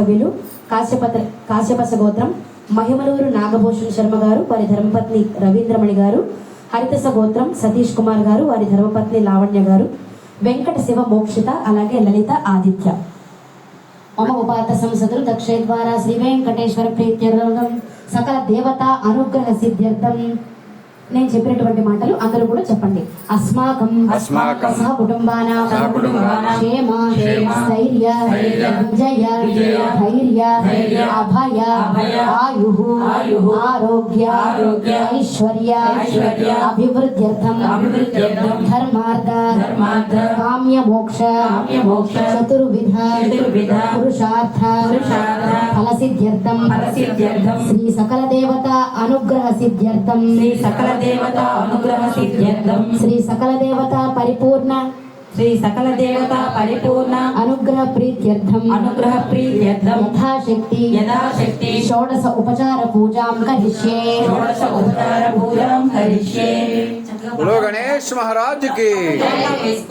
సభ్యులు కాశ్యపత్ర కాశ్యపస గోత్రం మహిమలూరు నాగభూషణ్ శర్మ గారు వారి ధర్మపత్ని రవీంద్రమణి గారు హరితస గోత్రం సతీష్ కుమార్ గారు వారి ధర్మపత్ని లావణ్య గారు వెంకట శివ మోక్షిత అలాగే లలిత ఆదిత్య. మమ ఉపాత సంసదులు దక్షే ద్వారా శ్రీ వెంకటేశ్వర ప్రీత్యర్థం సకల దేవత అనుగ్రహ సిద్ధ్యర్థం. నేను చెప్పినటువంటి మాటలు అందరూ కూడా చెప్పండి. అస్మాకం అస్మాకం సహ కుటుంబానాం క్షేమ క్షేమ స్థైర్య విజయ ధైర్య అభయ ఆయు ఆరోగ్య ఐశ్వర్య అభివృద్ధ్యర్థం అభివృద్ధ్యర్థం ధర్మార్థ ధర్మార్థ కామ్య మోక్ష కామ్య మోక్ష చతుర్విధ చతుర్విధ పురుషార్థ పురుషార్థ ఫలసిద్ధ్యర్థం ఫలసిద్ధ్యర్థం. శ్రీ సకల దేవత అనుగ్రహ సిద్ధ్యర్థం శ్రీ సకల దేవత అనుగ్రహ సిద్ధ్యర్థం. శ్రీ సకల దేవత పరిపూర్ణ శ్రీ సకల దేవత పరిపూర్ణ అనుగ్రహ ప్రీత్యర్థం అనుగ్రహ ప్రీత్యర్థం. యథాశక్తి యథాశక్తి. షోడశ ఉపచార పూజాం కరిష్యే. షోడశ ఉపచార పూజాం కరిష్యే. बोलो गणेश महाराज की।